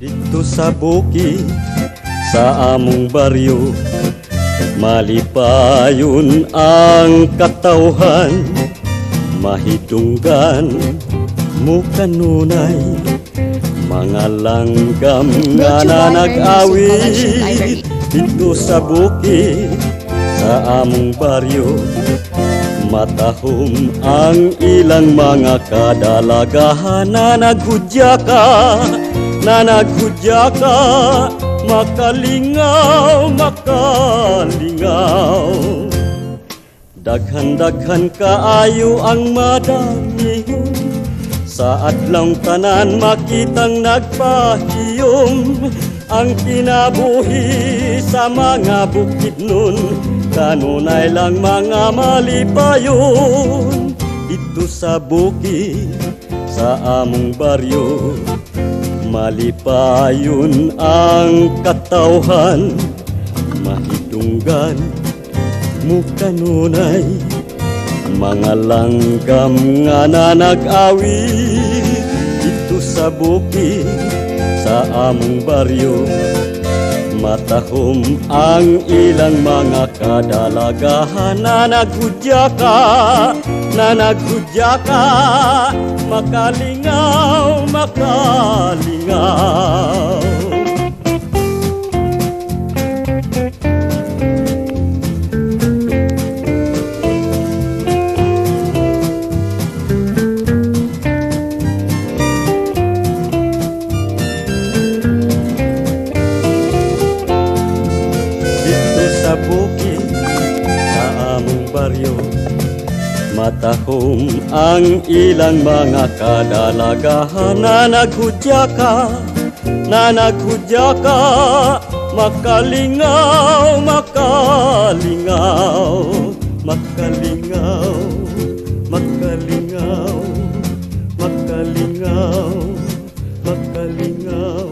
Dito sa bukid, sa among baryo Malipayon ang katawhan. Mahidunggan mo kanunay Mga langgam nga na nag-awit. Dito sa bukid, sa among baryo Matahom ang ilang mga kadalagahan na naghudya ka, na naghudya ka, makalingaw, makalingaw. Daghan-daghan kaayo ang madami sa adlang tanan makitang nagpahiyom ang kinabuhi sa mga bukid nun kanunay lang mga malipayon dito sa bukid sa among baryo malipayon ang katawhan. Mahidunggan mo kanunay mga langgam nga na nag-awit dito sa bukid sa among baryo Matahom ang ilang mga kadalagahan na naghudya na naghudya ka, makalingaw, makalingaw. Bukid sa among baryo Matahom ang ilang mga kadalagahan na naghudya na naghudya ka, makalingaw, makalingaw, makalingaw, makalingaw, makalingaw, makalingaw.